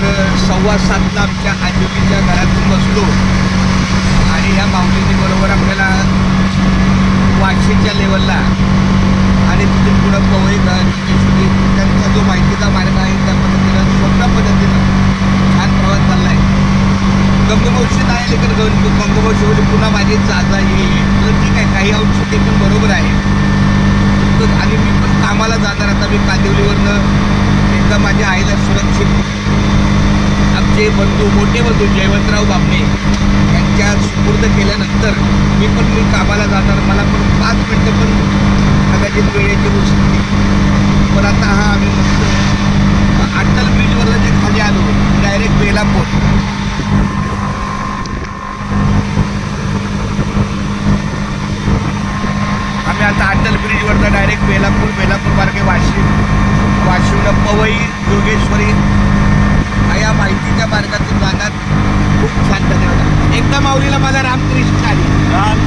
सव्वा सातला आमच्या आजोबीच्या घरातून बसलो. आणि ह्या माऊलीने बरोबर आपल्याला वाशीच्या लेवलला आणि तिथून पुढं पवई जोगेश्वरी त्यांचा जो माहितीचा मार्ग आहे त्या पद्धतीनं सोप्या पद्धतीनं छान प्रवास चालला आहे गंगोमावशी नाही लेकर गंगोमावशी पुन्हा माझी जागा येईल. तर ठीक आहे काही अंश ते पण बरोबर आहे. आणि मी पण कामाला जाणार आता मी कांदिवलीवरनं माझे बंधू मोठे बंधू जयवंतराव बाबणे यांच्या सुपूर्द केल्यानंतर मी पण मी कामाला जाणार मला पण पाच मिनटं पण कदाचित वेळेची होऊ शकते पण आता हा आम्ही मस्त अटल ब्रिजवरनं जे खाली आलो डायरेक्ट बेलापूर. आम्ही आता अटल ब्रिजवरनं डायरेक्ट बेलापूर बेलापूर मार्गे वाशिम वाशिमला पवई जोगेश्वरी या माहिती मार्गातून जाणार खूप माऊलीला माझा रामकृष्ण आली